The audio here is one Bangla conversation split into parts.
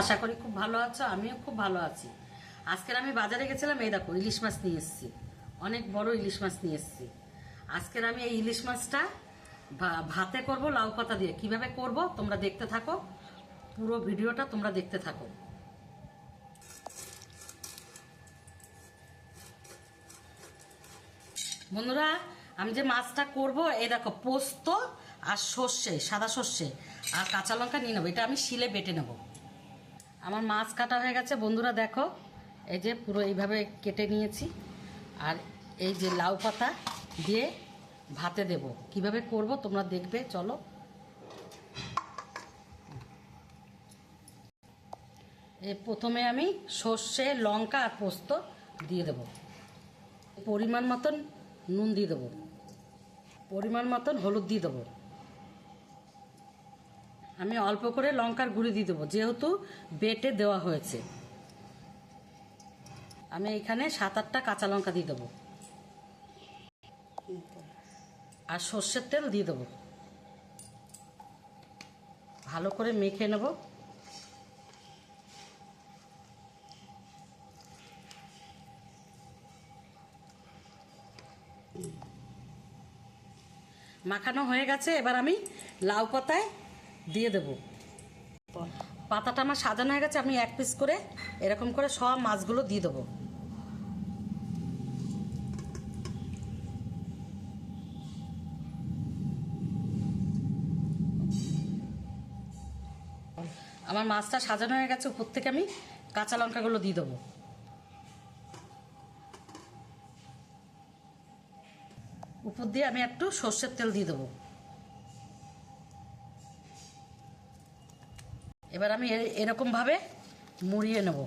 আশা করি খুব ভালো আছো, আমিও খুব ভালো আছি। আজকের আমি বাজারে গেছিলাম, এই দেখো, ইলিশ মাছ নিয়ে এসেছি। অনেক বড় ইলিশ মাছ নিয়ে এসেছি। আজকের আমি এই ইলিশ মাছটা ভাতে করব লাউ পাতা দিয়ে। কীভাবে করব তোমরা দেখতে থাকো, পুরো ভিডিওটা তোমরা দেখতে থাকো। বন্ধুরা, আমি যে মাছটা করব, এই দেখো, পোস্ত আর সর্ষে, সাদা সর্ষে, আর কাঁচা লঙ্কা নিয়ে নেব। এটা আমি শিলে বেটে নেব। আমার মাছ কাটা হয়ে গেছে। বন্ধুরা দেখো, এই যে পুরো এইভাবে কেটে নিয়েছি। আর এই যে লাউ পাতা দিয়ে ভাতে দেব। কীভাবে করব তোমরা দেখবে, চলো। এ প্রথমে আমি সর্ষে, লঙ্কা আর পোস্ত দিয়ে দেবো। পরিমাণ মতন নুন দিয়ে দেবো। পরিমাণ মতন হলুদ দিয়ে দেবো। আমি অল্প করে লঙ্কার গুঁড়ি দিয়ে দেবো, যেহেতু বেটে দেওয়া হয়েছে। আমি এখানে সাত আটটা কাঁচা লঙ্কা দিয়ে দেবো। আর সর্ষের তেল দিয়ে দেবো। ভালো করে মেখে নেব। মাখানো হয়ে গেছে, এবার আমি লাউ পাতায় দিয়ে দেব। পাতাটা আমার সাজানো হয়ে গেছে, আমি এক পিস করে এরকম করে সব মাছগুলো দিয়ে দেবো। আমার মাছটা সাজানো হয়ে গেছে, উপর থেকে আমি কাঁচা লঙ্কাগুলো দিয়ে দেবো। উপর দিয়ে আমি একটু সর্ষের তেল দিয়ে দেবো। এবার আমি এরকমভাবে মুড়িয়ে নেব।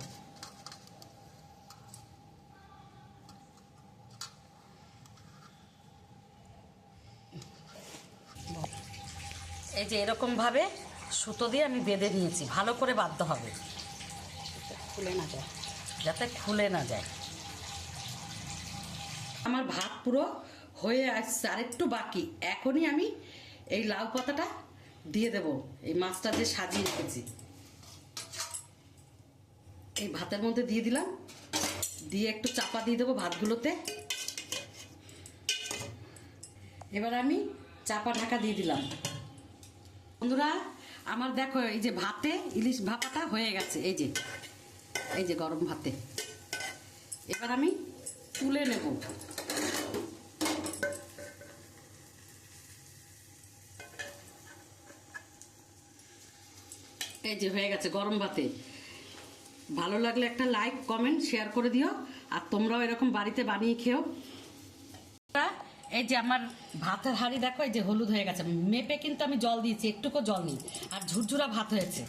এই যে এরকমভাবে সুতো দিয়ে আমি বেঁধে নিয়েছি ভালো করে বাঁধতে হবে। খুলে না যায়। যাতে খুলে না যায়। আমার ভাত পুরো হয়ে আসছে আর একটু বাকি। এখনই আমি এই লাউ পাতাটা দিয়ে দেব এই মাছটা দিয়ে সাজিয়ে রেখেছি। এই ভাতের মধ্যে দিয়ে দিলাম। দিয়ে একটু চাপা দিয়ে দেবো ভাতগুলোতে। এবার আমি চাপা ঢাকা দিয়ে দিলাম। বন্ধুরা, আমার দেখো এই যে ভাতে, ইলিশ ভাপাটা হয়ে গেছে। এই যে এই যে গরম ভাতে। এবার আমি তুলে নেব। এই যে হয়ে গেছে গরম ভাতে। ভালো লাগলে একটা লাইক কমেন্ট শেয়ার করে দিও। আর তোমরাও এরকম বাড়িতে বানিয়ে খেও। এই যে আমার ভাতের হাঁড়ি দেখো, এই যে হলুদ হয়ে গেছে। মেপে কিন্তু আমি জল দিয়েছি, একটুকু জল নিই। আর ঝুরঝুরা ভাত হয়েছে।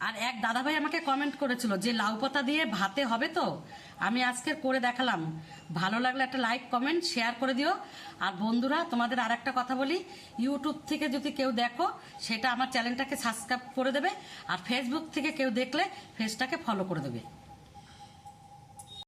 আর এক দাদাভাই আমাকে কমেন্ট করেছিল যে, লাউ পাতা দিয়ে ভাতে হবে তো? আমি আজকে করে দেখালাম। ভালো লাগলে একটা লাইক কমেন্ট শেয়ার করে দিও। আর বন্ধুরা, তোমাদের আর একটা কথা বলি। ইউটিউব থেকে যদি কেউ দেখো, সেটা আমার চ্যানেলটাকে সাবস্ক্রাইব করে দেবে। আর ফেসবুক থেকে কেউ দেখলে ফেসটাকে ফলো করে দেবে।